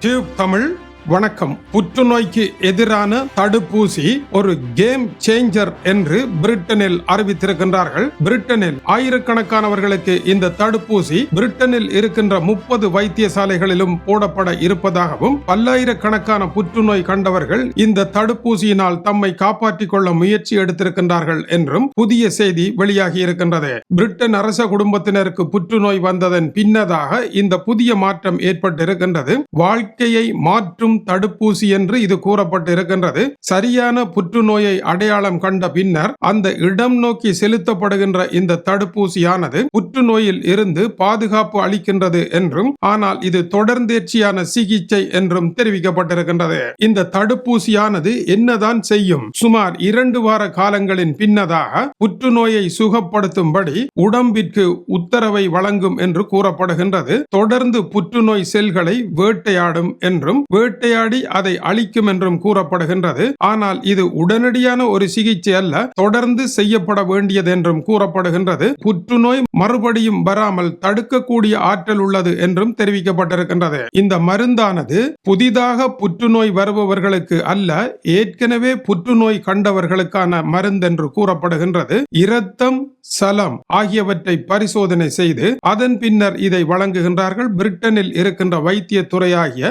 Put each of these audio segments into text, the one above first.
Tube Tamil வணக்கம். புற்றுநோய்க்கு எதிரான தடுப்பூசி ஒரு கேம் சேஞ்சர் என்று பிரிட்டனில் அறிவித்திருக்கின்றார்கள். பிரிட்டனில் ஆயிரக்கணக்கானவர்களுக்கு இந்த தடுப்பூசி பிரிட்டனில் இருக்கின்ற முப்பது வைத்தியசாலைகளிலும் போடப்பட இருப்பதாகவும் பல்லாயிரக்கணக்கான புற்றுநோய் கண்டவர்கள் இந்த தடுப்பூசியினால் தம்மை காப்பாற்றிக் கொள்ள முயற்சி எடுத்திருக்கின்றார்கள் என்றும் புதிய செய்தி வெளியாகி இருக்கின்றது. பிரிட்டன் அரச குடும்பத்தினருக்கு புற்றுநோய் வந்ததன் பின்னதாக இந்த புதிய மாற்றம் ஏற்பட்டிருக்கின்றது. வாழ்க்கையை மாற்றும் தடுப்பூசி என்று இது கூறப்பட்டிருக்கின்றது. சரியான புற்றுநோயை அடையாளம் கண்ட பின்னர் அந்த இடம் நோக்கி செலுத்தப்படுகின்ற இந்த தடுப்பூசியானது புற்றுநோயில் இருந்து பாதுகாப்பு அளிக்கின்றது என்றும் ஆனால் இது தொடர்ந்தேர்ச்சியான சிகிச்சை என்றும் தெரிவிக்கப்பட்டிருக்கின்றது. இந்த தடுப்பூசியானது என்னதான் செய்யும்? சுமார் இரண்டு வார காலங்களின் பின்னதாக புற்றுநோயை சுகப்படுத்தும்படி உடம்பிற்கு உத்தரவை வழங்கும் என்று கூறப்படுகின்றது. தொடர்ந்து புற்றுநோய் செல்களை வேட்டையாடும் என்றும் வேட்டை வேட்டையாடி அதை அழிக்கும் என்றும் கூறப்படுகின்றது. ஆனால் இது உடனடியான ஒரு சிகிச்சை அல்ல தொடர்ந்து செய்யப்பட வேண்டியது என்றும் கூறப்படுகின்றது. புற்றுநோய் மறுபடியும் வராமல் தடுக்கக்கூடிய ஆற்றல் உள்ளது என்றும் தெரிவிக்கப்பட்டிருக்கின்றது. இந்த மருந்தானது புதிதாக புற்றுநோய் வருபவர்களுக்கு அல்ல ஏற்கனவே புற்றுநோய் கண்டவர்களுக்கான மருந்தென்று கூறப்படுகின்றது. இரத்தம் சலம் ஆகியவற்றை பரிசோதனை செய்து அதன் பின்னர் இதை வழங்குகின்றார்கள். பிரிட்டனில் இருக்கின்ற வைத்திய துறையாகிய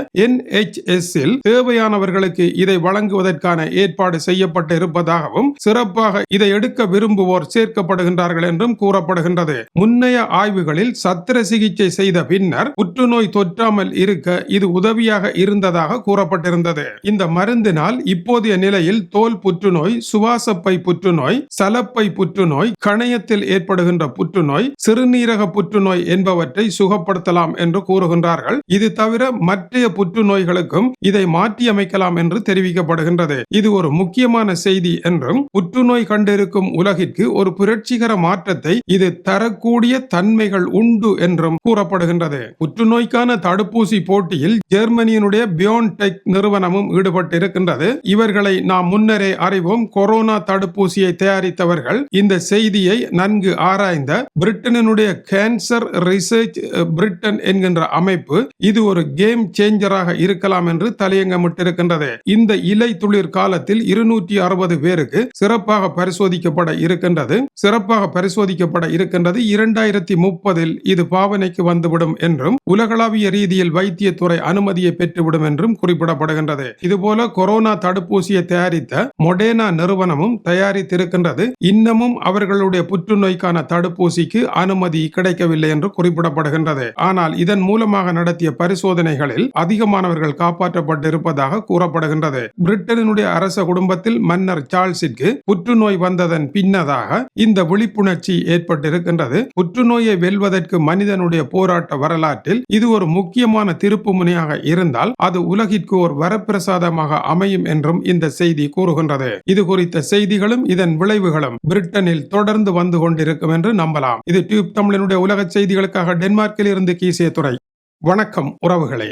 எஸ் எஸ்ஸில் தேவையானவர்களுக்கு இதை வழங்குவதற்கான ஏற்பாடு செய்யப்பட்டு இருப்பதாகவும் சிறப்பாக இதை எடுக்க விரும்புவோர் சேர்க்கப்படுகின்றார்கள் என்றும் கூறப்படுகின்றது. முன்னைய ஆய்வுகளில் சத்திர சிகிச்சை செய்த பின்னர் புற்றுநோய் தொற்றாமல் இருக்க இது உதவியாக இருந்ததாக கூறப்பட்டிருந்தது. இந்த மருந்தினால் இப்போதைய நிலையில் தோல் புற்றுநோய் சுவாசப்பை புற்றுநோய் சலப்பை புற்றுநோய் கணையத்தில் ஏற்படுகின்ற புற்றுநோய் சிறுநீரக புற்றுநோய் என்பவற்றை சுகப்படுத்தலாம் என்று கூறுகின்றார்கள். இது தவிர மற்ற புற்றுநோய்களுக்கும் இதை மாற்றியமைக்கலாம் என்று தெரிவிக்கப்படுகின்றது. இது ஒரு முக்கியமான செய்தி என்றும் புற்றுநோய் கண்டிருக்கும் உலகிற்கு ஒரு புரட்சிகர மாற்றத்தை இது தரக்கூடிய தன்மைகள் உண்டு என்றும் கூறப்படுகின்றது. புற்றுநோய்க்கான தடுப்பூசி போட்டியில் ஜெர்மனியினுடைய பியோன்டெக் நிறுவனமும் ஈடுபட்டிருக்கின்றது. இவர்களை நாம் முன்னரே அறிவோம். கொரோனா தடுப்பூசியை தயாரித்தவர்கள் இந்த செய்தியை நன்கு ஆராய்ந்த பிரிட்டனினுடைய கேன்சர் ரிசர்ச் பிரிட்டன் என்கின்ற அமைப்பு இது ஒரு கேம் சேஞ்சராக இருக்கலாம் என்று தலையங்கமிட்டிருக்கின்றது இந்த இலை துளிர் காலத்தில் இருநூற்றி அறுபது பேருக்கு சிறப்பாக பரிசோதிக்கப்பட இருக்கின்றது. சிறப்பாக பரிசோதிக்கப்பட இருக்கின்றது இரண்டாயிரத்தி முப்பதில் இது பாவனைக்கு வந்துவிடும் என்றும் உலகளாவிய ரீதியில் வைத்தியத்துறை அனுமதியை பெற்றுவிடும் என்றும் குறிப்பிடப்படுகின்றது. இதுபோல கொரோனா தடுப்பூசியை தயாரித்த மொடேனா நிறுவனமும் தயாரித்திருக்கின்றது. இன்னமும் அவர்களுடைய புற்றுநோய்க்கான தடுப்பூசிக்கு அனுமதி கிடைக்கவில்லை என்று குறிப்பிடப்படுகின்றது. ஆனால் இதன் மூலமாக நடத்திய பரிசோதனைகளில் அதிகமானவர்கள் காப்பாற்ற காப்பாற்றப்பட்டிருப்பதாக கூறப்படுகின்றது. பிரிட்டனினுடைய அரச குடும்பத்தில் மன்னர் சார்ல்ஸிற்கு புற்றுநோய் வந்ததன் பின்னதாக இந்த விழிப்புணர்ச்சி ஏற்பட்டிருக்கின்றது. புற்றுநோயை வெல்வதற்கு மனிதனுடைய போராட்ட வரலாற்றில் இது ஒரு முக்கியமான திருப்பு முனையாக இருந்தால் அது உலகிற்கு ஒரு வரப்பிரசாதமாக அமையும் என்றும் இந்த செய்தி கூறுகின்றது. இது குறித்த செய்திகளும் இதன் விளைவுகளும் பிரிட்டனில் தொடர்ந்து வந்து கொண்டிருக்கும் என்று நம்பலாம். இது டியூப் தமிழனுடைய உலக செய்திகளுக்காக டென்மார்க்கில் இருந்து கீசிய துறை வணக்கம் உறவுகளே.